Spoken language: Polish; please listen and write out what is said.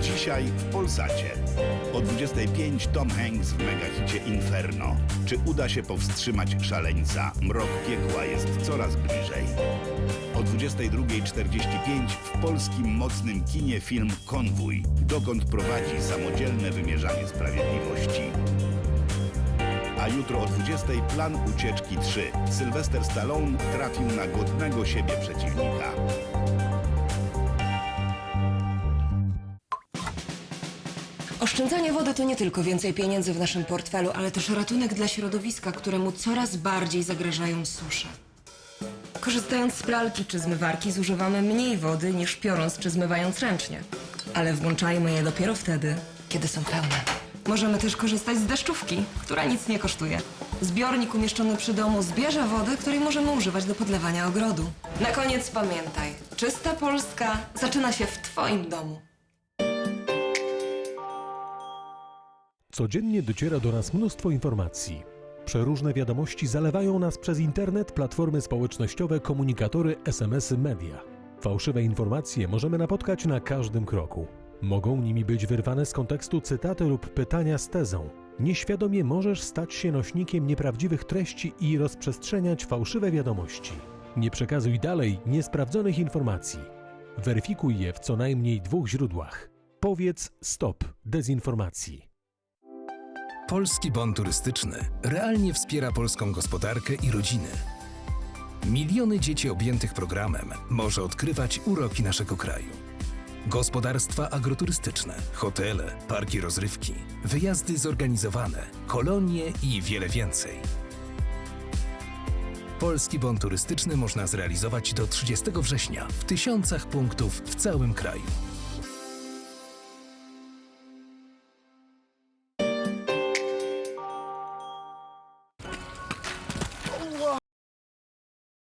Dzisiaj w Polsacie. O 25 Tom Hanks w megahicie Inferno. Czy uda się powstrzymać szaleńca? Mrok piekła jest coraz bliżej. O 22.45 w polskim mocnym kinie film Konwój. Dokąd prowadzi samodzielne wymierzanie sprawiedliwości. A jutro o 20.00 plan ucieczki 3. Sylwester Stallone trafił na godnego siebie przeciwnika. Oszczędzanie wody to nie tylko więcej pieniędzy w naszym portfelu, ale też ratunek dla środowiska, któremu coraz bardziej zagrażają susze. Korzystając z pralki czy zmywarki zużywamy mniej wody niż piorąc czy zmywając ręcznie. Ale włączajmy je dopiero wtedy, kiedy są pełne. Możemy też korzystać z deszczówki, która nic nie kosztuje. Zbiornik umieszczony przy domu zbierze wodę, której możemy używać do podlewania ogrodu. Na koniec pamiętaj, czysta Polska zaczyna się w Twoim domu. Codziennie dociera do nas mnóstwo informacji. Przeróżne wiadomości zalewają nas przez internet, platformy społecznościowe, komunikatory, SMS-y, media. Fałszywe informacje możemy napotkać na każdym kroku. Mogą nimi być wyrwane z kontekstu cytaty lub pytania z tezą. Nieświadomie możesz stać się nośnikiem nieprawdziwych treści i rozprzestrzeniać fałszywe wiadomości. Nie przekazuj dalej niesprawdzonych informacji. Weryfikuj je w co najmniej dwóch źródłach. Powiedz stop dezinformacji. Polski Bon Turystyczny realnie wspiera polską gospodarkę i rodziny. Miliony dzieci objętych programem może odkrywać uroki naszego kraju. Gospodarstwa agroturystyczne, hotele, parki rozrywki, wyjazdy zorganizowane, kolonie i wiele więcej. Polski Bon Turystyczny można zrealizować do 30 września w tysiącach punktów w całym kraju. 무거워.